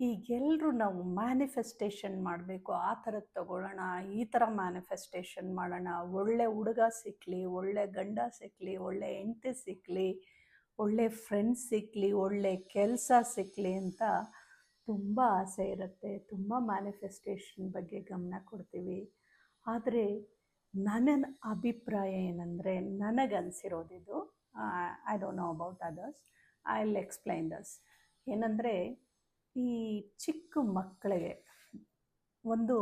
ಈಗೆಲ್ಲರೂ ನಾವು ಮ್ಯಾನಿಫೆಸ್ಟೇಷನ್ ಮಾಡಬೇಕು, ಆ ಥರದ್ದು ತಗೊಳ್ಳೋಣ, ಈ ಥರ ಮ್ಯಾನಿಫೆಸ್ಟೇಷನ್ ಮಾಡೋಣ. ಒಳ್ಳೆ ಹುಡುಗ ಸಿಕ್ಕಲಿ ಒಳ್ಳೆ ಗಂಡ ಸಿಕ್ಕಲಿ ಒಳ್ಳೆ ಹೆಂಡತಿ ಸಿಕ್ಕಲಿ ಒಳ್ಳೆ ಫ್ರೆಂಡ್ಸ್ ಸಿಕ್ಕಲಿ ಒಳ್ಳೆ ಕೆಲಸ ಸಿಕ್ಕಲಿ ಅಂತ ತುಂಬ ಆಸೆ ಇರುತ್ತೆ. ತುಂಬ ಮ್ಯಾನಿಫೆಸ್ಟೇಷನ್ ಬಗ್ಗೆ ಗಮನ ಕೊಡ್ತೀವಿ. ಆದರೆ ನನ್ನ ಅಭಿಪ್ರಾಯ ಏನಂದರೆ ನನಗನ್ಸಿರೋದಿದು I don't know about others I will explain thus ಏನಂದರೆ ಈ ಚಿಕ್ಕ ಮಕ್ಕಳಿಗೆ ಒಂದು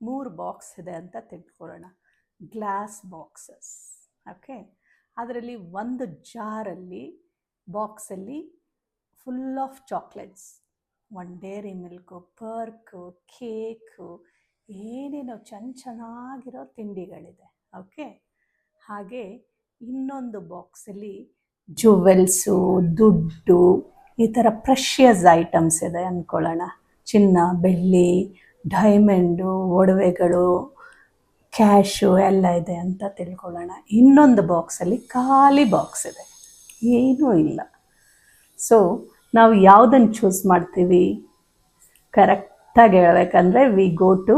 ಮೂರು ಬಾಕ್ಸ್ ಇದೆ ಅಂತ ತೆಗೆದುಕೊಳ್ಳೋಣ. Glass boxes, okay? ಅದರಲ್ಲಿ ಒಂದು ಜಾರಲ್ಲಿ ಬಾಕ್ಸಲ್ಲಿ full of chocolates. One Dairy Milk, Perk, cake, ಏನೇನೋ ಚೆನ್ನ ಚೆನ್ನಾಗಿರೋ ತಿಂಡಿಗಳಿದೆ, ಓಕೆ? ಹಾಗೆ ಇನ್ನೊಂದು ಬಾಕ್ಸಲ್ಲಿ ಜುವೆಲ್ಸು, ದುಡ್ಡು ಈ ಥರ ಪ್ರೆಷಿಯಸ್ ಐಟಮ್ಸ್ ಇದೆ ಅಂದ್ಕೊಳ್ಳೋಣ ಚಿನ್ನ, ಬೆಳ್ಳಿ ಡೈಮಂಡು ಒಡವೆಗಳು ಕ್ಯಾಶು ಎಲ್ಲ ಇದೆ ಅಂತ ತಿಳ್ಕೊಳ್ಳೋಣ. ಇನ್ನೊಂದು ಬಾಕ್ಸಲ್ಲಿ ಖಾಲಿ ಬಾಕ್ಸ್ ಇದೆ. ಏನೂ ಇಲ್ಲ. ಸೊ ನಾವು ಯಾವುದನ್ನು ಚೂಸ್ ಮಾಡ್ತೀವಿ? ಕರೆಕ್ಟಾಗಿ ಹೇಳಬೇಕಂದ್ರೆ we go to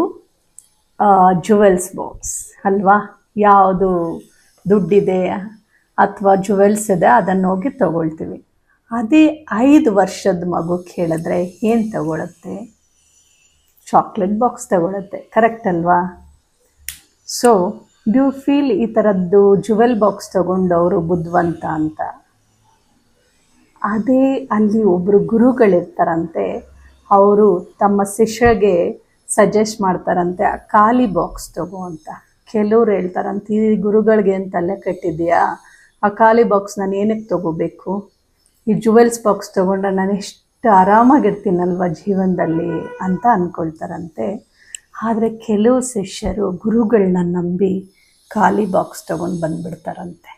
jewels box ಅಲ್ವಾ? ಯಾವುದು ದುಡ್ಡಿದೆ ಅಥವಾ ಜುವೆಲ್ಸ್ ಇದೆ, ಅದನ್ನು ಹೋಗಿ ತಗೊಳ್ತೀವಿ. ಅದೇ ಐದು ವರ್ಷದ ಮಗು ಕೇಳಿದ್ರೆ ಏನು ತಗೊಳತ್ತೆ? ಚಾಕ್ಲೇಟ್ ಬಾಕ್ಸ್ ತಗೊಳುತ್ತೆ, ಕರೆಕ್ಟ್ ಅಲ್ವಾ? ಸೊ ಡ್ಯೂ ಫೀಲ್ ಈ ಥರದ್ದು ಜುವೆಲ್ ಬಾಕ್ಸ್ ತಗೊಂಡವರು ಬುದ್ಧವಂತ ಅಂತ? ಅದೇ ಅಲ್ಲಿ ಒಬ್ಬರು ಗುರುಗಳಿರ್ತಾರಂತೆ, ಅವರು ತಮ್ಮ ಶಿಷ್ಯಗೆ ಸಜೆಸ್ಟ್ ಮಾಡ್ತಾರಂತೆ, ಆ ಖಾಲಿ ಬಾಕ್ಸ್ ತಗೋ ಅಂತ. ಕೆಲವ್ರು ಹೇಳ್ತಾರಂತೆ, ಈ ಗುರುಗಳಿಗೆ ಏನು ತಲೆ ಕಟ್ಟಿದೆಯಾ ಆ ಖಾಲಿ ಬಾಕ್ಸ್ ನಾನು ಏನಕ್ಕೆ ತಗೋಬೇಕು? ಈ ಜುವೆಲ್ಸ್ ಬಾಕ್ಸ್ ತೊಗೊಂಡ್ರೆ ನಾನು ಎಷ್ಟು ಆರಾಮಾಗಿರ್ತೀನಲ್ವ ಜೀವನದಲ್ಲಿ ಅಂತ ಅಂದ್ಕೊಳ್ತಾರಂತೆ ಆದರೆ ಕೆಲವು ಶಿಷ್ಯರು ಗುರುಗಳನ್ನ ನಂಬಿ ಖಾಲಿ ಬಾಕ್ಸ್ ತೊಗೊಂಡು ಬಂದುಬಿಡ್ತಾರಂತೆ.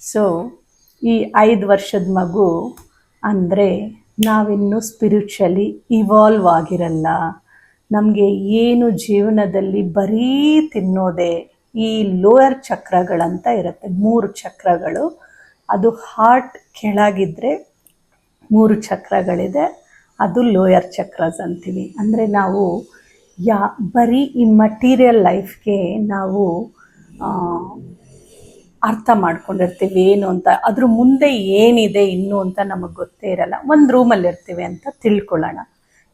ಸೊ ಈ ಐದು ವರ್ಷದ ಮಗು ಅಂದರೆ ನಾವಿನ್ನೂ ಸ್ಪಿರಿಚುವಲಿ ಇವಾಲ್ವ್ ಆಗಿರಲ್ಲ. ನಮಗೆ ಏನು ಜೀವನದಲ್ಲಿ ಬರೀ ತಿನ್ನೋದೇ ಈ ಲೋಯರ್ ಚಕ್ರಗಳಂತ ಇರುತ್ತೆ, ಮೂರು ಚಕ್ರಗಳು. ಅದು ಹಾರ್ಟ್ ಕೆಳಗಿದ್ರೆ ಮೂರು ಚಕ್ರಗಳಿದೆ, ಅದು ಲೋಯರ್ ಚಕ್ರಸ್ ಅಂತೀವಿ. ಅಂದರೆ ನಾವು ಯಾ, ಬರೀ ಈ ಮಟೀರಿಯಲ್ ಲೈಫ್ಗೆ ನಾವು ಅರ್ಥ ಮಾಡ್ಕೊಂಡಿರ್ತೀವಿ ಏನು ಅಂತ. ಅದ್ರ ಮುಂದೆ ಏನಿದೆ, ಇನ್ನು ಅಂತ ನಮಗೆ ಗೊತ್ತೇ ಇರಲ್ಲ. ಒಂದು ರೂಮಲ್ಲಿ ಇರ್ತೀವಿ ಅಂತ ತಿಳ್ಕೊಳ್ಳೋಣ.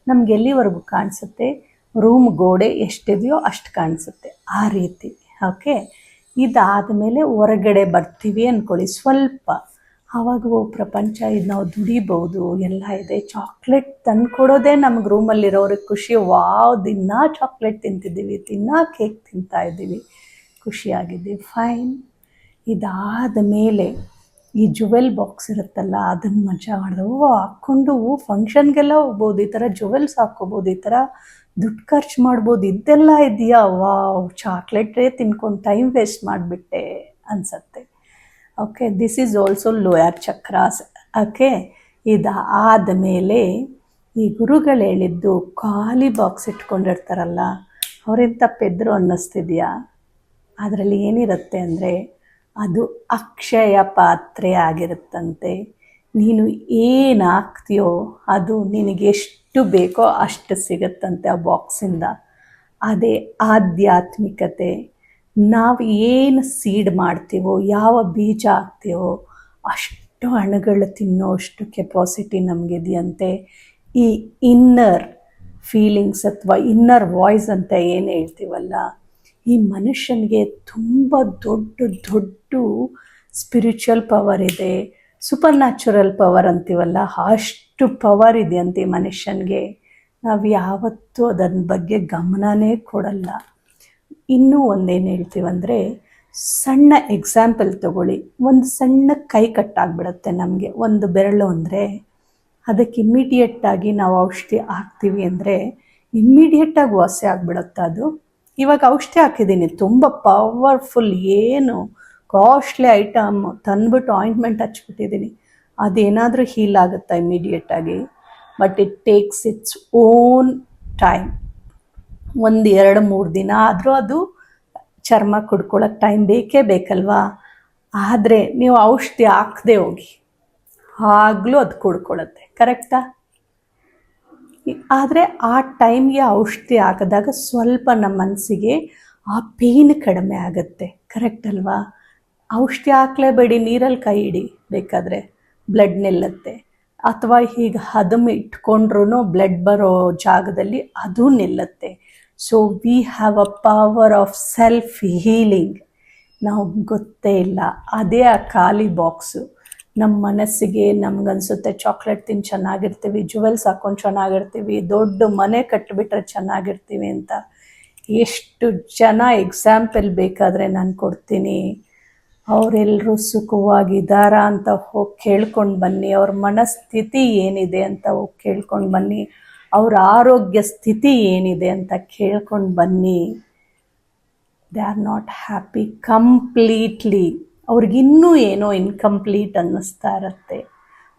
ನಮ್ಗೆ ಎಲ್ಲಿವರೆಗೂ ಕಾಣಿಸುತ್ತೆ? ರೂಮ್ ಗೋಡೆ ಎಷ್ಟಿದೆಯೋ ಅಷ್ಟು ಕಾಣಿಸುತ್ತೆ. ಆ ರೀತಿ ಓಕೆ ಇದಾದ ಮೇಲೆ ಹೊರಗಡೆ ಬರ್ತೀವಿ ಅಂದ್ಕೊಳ್ಳಿ ಸ್ವಲ್ಪ ಆವಾಗ ಓ ಪ್ರಪಂಚ ಇದು ನಾವು ದುಡಿಬೋದು, ಎಲ್ಲ ಇದೆ. ಚಾಕ್ಲೇಟ್ ತಂದ್ಕೊಡೋದೇ ನಮ್ಗೆ ರೂಮಲ್ಲಿರೋರಿಗೆ ಖುಷಿ. ವಾವ್, ದಿನಾ ಚಾಕ್ಲೇಟ್ ತಿಂತಿದ್ದೀವಿ, ದಿನಾ ಕೇಕ್ ತಿಂತಾ ಇದ್ದೀವಿ. ಖುಷಿಯಾಗಿದ್ದೀವಿ. ಫೈನ್ ಇದಾದ ಮೇಲೆ ಈ ಜುವೆಲ್ ಬಾಕ್ಸ್ ಇರುತ್ತಲ್ಲ, ಅದನ್ನು ಮಜಾ ಮಾಡಿದೆ, ಓ, ಹಾಕ್ಕೊಂಡು ಫಂಕ್ಷನ್ಗೆಲ್ಲ ಹೋಗ್ಬೋದು, ಈ ಥರ ಜುವೆಲ್ಸ್ ಹಾಕ್ಕೋಬೋದು, ಈ ಥರ ದುಡ್ಡು ಖರ್ಚು ಮಾಡ್ಬೋದು, ಇದೆಲ್ಲ ಇದೆಯಾ? ವಾವ್, ಚಾಕ್ಲೇಟೇ ತಿನ್ಕೊಂಡು ಟೈಮ್ ವೇಸ್ಟ್ ಮಾಡಿಬಿಟ್ಟೆ ಅನ್ಸತ್ತೆ. Okay, this is also lower chakras. Okay ಇದು ಮೇಲೆ ಈ ಗುರುಗಳು ಹೇಳಿದ್ದು ಖಾಲಿ ಬಾಕ್ಸ್ ಇಟ್ಕೊಂಡಿರ್ತಾರಲ್ಲ ಅವರೆಂಥ ಪೆದ್ರು ಅನ್ನಿಸ್ತಿದ್ಯಾ? ಅದರಲ್ಲಿ ಏನಿರುತ್ತೆ ಅಂದರೆ ಅದು ಅಕ್ಷಯ ಪಾತ್ರೆ ಆಗಿರುತ್ತಂತೆ ನೀನು ಏನು ಅದು ನಿನಗೆ ಎಷ್ಟು ಬೇಕೋ ಅಷ್ಟು ಸಿಗುತ್ತಂತೆ ಆ ಬಾಕ್ಸಿಂದ. ಅದೇ ಆಧ್ಯಾತ್ಮಿಕತೆ. ನಾವು ಏನು ಸೀಡ್ ಮಾಡ್ತೀವೋ, ಯಾವ ಬೀಜ ಹಾಕ್ತೀವೋ, ಅಷ್ಟು ಹಣ್ಣುಗಳು ತಿನ್ನೋ ಅಷ್ಟು ಕೆಪಾಸಿಟಿ ನಮಗಿದೆಯಂತೆ. ಈ ಇನ್ನರ್ ಫೀಲಿಂಗ್ಸ್ ಅಥವಾ ಇನ್ನರ್ ವಾಯ್ಸ್ ಅಂತ ಏನು ಹೇಳ್ತೀವಲ್ಲ ಈ ಮನುಷ್ಯನಿಗೆ ತುಂಬ ದೊಡ್ಡ ದೊಡ್ಡ ಸ್ಪಿರಿಚುವಲ್ ಪವರ್ ಇದೆ. ಸೂಪರ್ ನ್ಯಾಚುರಲ್ ಪವರ್ ಅಂತೀವಲ್ಲ, ಅಷ್ಟು ಪವರ್ ಇದೆಯಂತೆ ಈ ಮನುಷ್ಯನಿಗೆ. ನಾವು ಯಾವತ್ತೂ ಅದನ್ನ ಬಗ್ಗೆ ಗಮನನೇ ಕೊಡಲ್ಲ. ಇನ್ನೂ ಒಂದೇನು ಹೇಳ್ತೀವಂದರೆ ಸಣ್ಣ ಎಕ್ಸಾಂಪಲ್ ತಗೊಳ್ಳಿ. ಒಂದು ಸಣ್ಣ ಕೈ ಕಟ್ಟಾಗ್ಬಿಡುತ್ತೆ ನಮಗೆ. ಒಂದು ಬೆರಳು ಅಂದರೆ, ಅದಕ್ಕೆ ಇಮ್ಮಿಡಿಯೇಟಾಗಿ ನಾವು ಔಷಧಿ ಹಾಕ್ತೀವಿ ಅಂದರೆ ಇಮ್ಮಿಡಿಯೇಟಾಗಿ ವಾಸಿ ಆಗಿಬಿಡುತ್ತೆ ಅದು. ಇವಾಗ ಔಷಧಿ ಹಾಕಿದ್ದೀನಿ. ತುಂಬ ಪವರ್ಫುಲ್ ಏನು ಕಾಸ್ಟ್ಲಿ ಐಟಮ್ ತಂದ್ಬಿಟ್ಟು ಆಯಿಂಟ್ಮೆಂಟ್ ಹಚ್ಬಿಟ್ಟಿದ್ದೀನಿ ಅದೇನಾದರೂ ಹೀಲ್ ಆಗುತ್ತಾ ಇಮಿಡಿಯೇಟಾಗಿ but it takes its own time ಒಂದು ಎರಡು ಮೂರು ದಿನ ಆದರೂ ಅದು ಚರ್ಮ ಕುಡ್ಕೊಳ್ಳೋಕೆ ಟೈಮ್ ಬೇಕೇ ಬೇಕಲ್ವಾ? ಆದರೆ ನೀವು ಔಷಧಿ ಹಾಕದೆ ಹೋಗಿ. ಆಗಲೂ ಅದು ಕುಡ್ಕೊಳ್ಳುತ್ತೆ ಕರೆಕ್ಟಾ ಆದರೆ ಆ ಟೈಮ್ಗೆ ಔಷಧಿ ಹಾಕಿದಾಗ ಸ್ವಲ್ಪ ನಮ್ಮ ಮನಸ್ಸಿಗೆ ಆ ಪೇನ್ ಕಡಿಮೆ ಆಗುತ್ತೆ. ಕರೆಕ್ಟ್ ಅಲ್ವಾ? ಔಷಧಿ ಹಾಕ್ಲೇಬೇಡಿ, ನೀರಲ್ಲಿ ಕೈ ಇಡಿ, ಬೇಕಾದರೆ ಬ್ಲಡ್ ನಿಲ್ಲುತ್ತೆ. ಅಥವಾ ಹೀಗೆ ಹದಮ್ ಇಟ್ಕೊಂಡ್ರೂ ಬ್ಲಡ್ ಬರೋ ಜಾಗದಲ್ಲಿ ಅದು ನಿಲ್ಲುತ್ತೆ. So we have a power of self healing ನಾವು ಗೊತ್ತೇ ಇಲ್ಲ. ಅದೇ ಆ ಖಾಲಿ ಬಾಕ್ಸು ನಮ್ಮ ಮನಸ್ಸಿಗೆ ನಮ್ಗನ್ಸುತ್ತೆ ಚಾಕ್ಲೇಟ್ ತಿಂದು ಚೆನ್ನಾಗಿರ್ತೀವಿ ಜುವೆಲ್ಸ್ ಹಾಕ್ಕೊಂಡು ಚೆನ್ನಾಗಿರ್ತೀವಿ, ದೊಡ್ಡ ಮನೆ ಕಟ್ಟಿಬಿಟ್ರೆ ಚೆನ್ನಾಗಿರ್ತೀವಿ ಅಂತ. ಎಷ್ಟು ಜನ ಎಕ್ಸಾಂಪಲ್ ಬೇಕಾದರೆ ನಾನು ಕೊಡ್ತೀನಿ. ಅವರೆಲ್ಲರೂ ಸುಖವಾಗಿದ್ದಾರಾ ಅಂತ ಹೋಗಿ ಕೇಳ್ಕೊಂಡು ಬನ್ನಿ. ಅವ್ರ ಮನಸ್ಥಿತಿ ಏನಿದೆ ಅಂತ ಹೋಗಿ ಕೇಳ್ಕೊಂಡು ಬನ್ನಿ. ಅವ್ರ ಆರೋಗ್ಯ ಸ್ಥಿತಿ ಏನಿದೆ ಅಂತ ಕೇಳ್ಕೊಂಡು ಬನ್ನಿ. They are not happy completely ಅವ್ರಿಗಿನ್ನೂ ಏನೋ ಇನ್ಕಂಪ್ಲೀಟ್ ಅನ್ನಿಸ್ತಾ ಇರತ್ತೆ.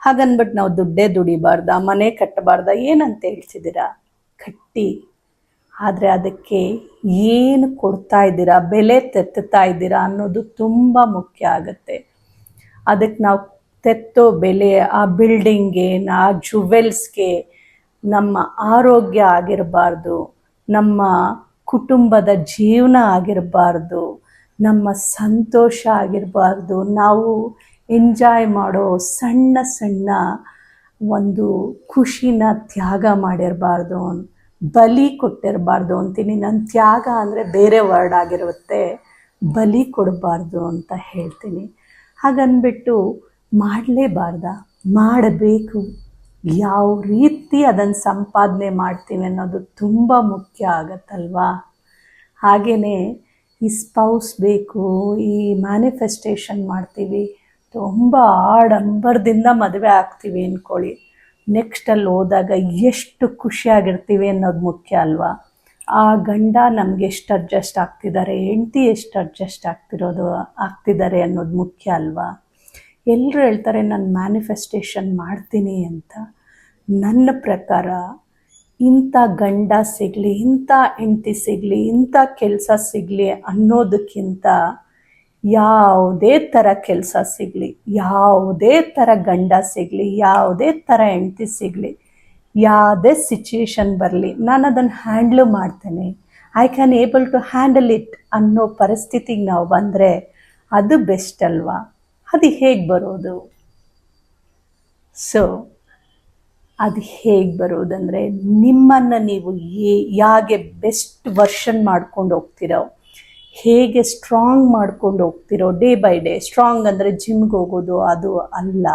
ಹಾಗನ್ಬಿಟ್ಟು ನಾವು ದುಡ್ಡೇ ದುಡಿಬಾರ್ದ ಮನೆ ಕಟ್ಟಬಾರ್ದ, ಏನಂತ ಹೇಳ್ತಿದ್ದೀರಾ ಕಟ್ಟಿ. ಆದರೆ ಅದಕ್ಕೆ ಏನು ಕೊಡ್ತಾ ಇದ್ದೀರಾ, ಬೆಲೆ ತೆತ್ತುತ್ತಾ ಇದ್ದೀರಾ ಅನ್ನೋದು ತುಂಬ ಮುಖ್ಯ ಆಗುತ್ತೆ. ಅದಕ್ಕೆ ನಾವು ತೆತ್ತೋ ಬೆಲೆ, ಆ ಬಿಲ್ಡಿಂಗ್ಗೆ, ಆ ಜುವೆಲ್ಸ್ಗೆ ನಮ್ಮ ಆರೋಗ್ಯ ಆಗಿರಬಾರ್ದು, ನಮ್ಮ ಕುಟುಂಬದ ಜೀವನ ಆಗಿರಬಾರ್ದು ನಮ್ಮ ಸಂತೋಷ ಆಗಿರಬಾರ್ದು. ನಾವು ಎಂಜಾಯ್ ಮಾಡೋ ಸಣ್ಣ ಸಣ್ಣ ಒಂದು ಖುಷಿನ ತ್ಯಾಗ ಮಾಡಿರಬಾರ್ದು. ಬಲಿ ಕೊಟ್ಟಿರಬಾರ್ದು ಅಂತೀನಿ. ನನ್ನ ತ್ಯಾಗ ಅಂದರೆ ಬೇರೆ ವರ್ಡ್ ಆಗಿರುತ್ತೆ. ಬಲಿ ಕೊಡಬಾರ್ದು ಅಂತ ಹೇಳ್ತೀನಿ. ಹಾಗನ್ಬಿಟ್ಟು ಮಾಡಲೇಬಾರ್ದ. ಮಾಡಬೇಕು. ಯಾವ ರೀತಿ ಅದನ್ನು ಸಂಪಾದನೆ ಮಾಡ್ತೀವಿ ಅನ್ನೋದು ತುಂಬ ಮುಖ್ಯ ಆಗತ್ತಲ್ವಾ? ಹಾಗೆಯೇ ಈ ಸ್ಪೌಸ್ ಬೇಕು, ಈ ಮ್ಯಾನಿಫೆಸ್ಟೇಷನ್ ಮಾಡ್ತೀವಿ. ತುಂಬ ಆಡಂಬರದಿಂದ ಮದುವೆ ಆಗ್ತೀವಿ ಅಂದ್ಕೊಳ್ಳಿ ನೆಕ್ಸ್ಟಲ್ಲಿ ಹೋದಾಗ ಎಷ್ಟು ಖುಷಿಯಾಗಿರ್ತೀವಿ ಅನ್ನೋದು ಮುಖ್ಯ ಅಲ್ವಾ? ಆ ಗಂಡ ನಮ್ಗೆ ಎಷ್ಟು ಅಡ್ಜಸ್ಟ್ ಆಗ್ತಿದ್ದಾರೆ, ಹೆಂಡ್ತಿ ಎಷ್ಟು ಅಡ್ಜಸ್ಟ್ ಆಗ್ತಿರೋದು, ಆಗ್ತಿದ್ದಾರೆ ಅನ್ನೋದು ಮುಖ್ಯ ಅಲ್ವಾ? ಎಲ್ಲರೂ ಹೇಳ್ತಾರೆ, ನಾನು ಮ್ಯಾನಿಫೆಸ್ಟೇಷನ್ ಮಾಡ್ತೀನಿ ಅಂತ. ನನ್ನ ಪ್ರಕಾರ ಇಂಥ ಗಂಡ ಸಿಗಲಿ, ಇಂಥ ಹೆಂಡತಿ ಸಿಗಲಿ, ಇಂಥ ಕೆಲಸ ಸಿಗಲಿ ಅನ್ನೋದಕ್ಕಿಂತ ಯಾವುದೇ ಥರ ಕೆಲಸ ಸಿಗಲಿ, ಯಾವುದೇ ಥರ ಗಂಡ ಸಿಗಲಿ, ಯಾವುದೇ ಥರ ಹೆಂಡತಿ ಸಿಗಲಿ, ಯಾವುದೇ ಸಿಚುಯೇಷನ್ ಬರಲಿ, ನಾನು ಅದನ್ನು ಹ್ಯಾಂಡ್ಲ್ ಮಾಡ್ತೇನೆ. I can able to handle it ಅನ್ನೋ ಪರಿಸ್ಥಿತಿಗೆ ನಾವು ಬಂದರೆ ಅದು ಬೆಸ್ಟ್ ಅಲ್ವಾ? ಅದು ಹೇಗೆ ಬರೋದು? ಸೊ ಅದು ಹೇಗೆ ಬರೋದಂದರೆ ನಿಮ್ಮನ್ನು ನೀವು ಏ ಯಾಗೆ ಬೆಸ್ಟ್ ವರ್ಷನ್ ಮಾಡ್ಕೊಂಡು ಹೋಗ್ತಿರೋ, ಹೇಗೆ ಸ್ಟ್ರಾಂಗ್ ಮಾಡ್ಕೊಂಡು ಹೋಗ್ತಿರೋ ಡೇ ಬೈ ಡೇ, ಸ್ಟ್ರಾಂಗ್ ಅಂದರೆ ಜಿಮ್ಗೆ ಹೋಗೋದು ಅದು ಅಲ್ಲ.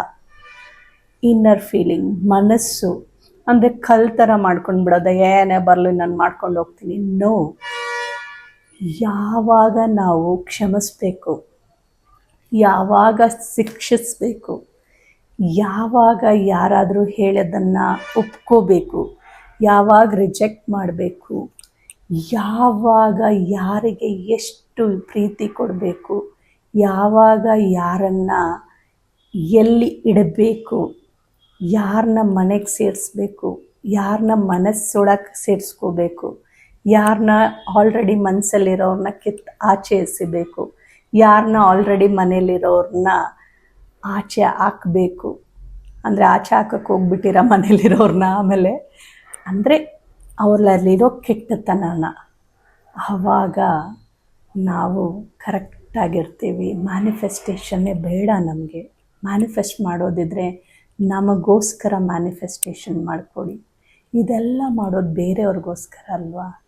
ಇನ್ನರ್ ಫೀಲಿಂಗ್, ಮನಸ್ಸು, ಅಂದರೆ ಕಲ್ ಥರ ಮಾಡ್ಕೊಂಡು ಬಿಡೋದು ಏನೇ ಬರಲಿ, ನಾನು ಮಾಡ್ಕೊಂಡು ಹೋಗ್ತೀನಿ. ನೋ. ಯಾವಾಗ ನಾವು ಕ್ಷಮಿಸ್ಬೇಕು, ಯಾವಾಗ ಶಿಕ್ಷಿಸ್ಬೇಕು ಯಾವಾಗ ಯಾರಾದರೂ ಹೇಳೋದನ್ನು ಒಪ್ಕೋಬೇಕು, ಯಾವಾಗ ರಿಜೆಕ್ಟ್ ಮಾಡಬೇಕು, ಯಾವಾಗ ಯಾರಿಗೆ ಎಷ್ಟು ಪ್ರೀತಿ ಕೊಡಬೇಕು, ಯಾವಾಗ ಯಾರನ್ನು ಎಲ್ಲಿ ಇಡಬೇಕು ಯಾರನ್ನ ಮನೆಗೆ ಸೇರಿಸ್ಬೇಕು ಯಾರನ್ನ ಮನಸ್ಸೊಳಕ್ಕೆ ಸೇರಿಸ್ಕೋಬೇಕು ಯಾರನ್ನ ಆಲ್ರೆಡಿ ಮನಸ್ಸಲ್ಲಿರೋರನ್ನ ಕಿತ್ತು ಆಚೆ ಎಸಿಬೇಕು ಯಾರನ್ನ ಆಲ್ರೆಡಿ ಮನೇಲಿರೋರನ್ನ ಆಚೆ ಹಾಕಬೇಕು. ಅಂದರೆ ಆಚೆ ಹಾಕಕ್ಕೆ ಹೋಗ್ಬಿಟ್ಟಿರೋ ಮನೇಲಿರೋರನ್ನ ಆಮೇಲೆ. ಅಂದರೆ ಅವ್ರಲ್ಲಿರೋ ಕೆಟ್ಟತನನ ಆವಾಗ ನಾವು ಕರೆಕ್ಟಾಗಿರ್ತೀವಿ. ಮ್ಯಾನಿಫೆಸ್ಟೇಷನ್ನೇ ಬೇಡ ನಮಗೆ. ಮ್ಯಾನಿಫೆಸ್ಟ್ ಮಾಡೋದಿದ್ರೆ ನಮಗೋಸ್ಕರ ಮ್ಯಾನಿಫೆಸ್ಟೇಷನ್ ಮಾಡಿಕೊಡಿ. ಇದೆಲ್ಲ ಮಾಡೋದು ಬೇರೆಯವ್ರಿಗೋಸ್ಕರ ಅಲ್ವಾ?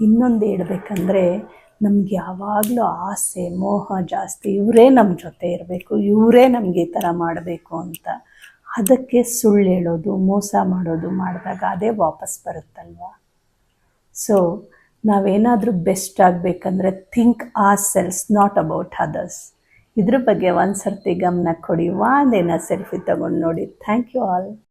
ಇನ್ನೊಂದು ಹೇಳ್ಬೇಕಂದ್ರೆ ನಮ್ಗೆ ಯಾವಾಗಲೂ ಆಸೆ, ಮೋಹ ಜಾಸ್ತಿ. ಇವರೇ ನಮ್ಮ ಜೊತೆ ಇರಬೇಕು, ಇವರೇ ನಮಗೆ ಈ ಥರ ಮಾಡಬೇಕು ಅಂತ. ಅದಕ್ಕೆ ಸುಳ್ಳು ಹೇಳೋದು, ಮೋಸ ಮಾಡೋದು ಮಾಡಿದಾಗ ಅದೇ ವಾಪಸ್ ಬರುತ್ತಲ್ವ? ಸೊ ನಾವೇನಾದರೂ ಬೆಸ್ಟ್ ಆಗಬೇಕಂದ್ರೆ think ourselves not about others ಇದ್ರ ಬಗ್ಗೆ ಒಂದು ಸರ್ತಿ ಗಮನ ಕೊಡಿ. ಒಂದೇನ ಸೆಲ್ಫಿ ತಗೊಂಡು ನೋಡಿ. Thank you all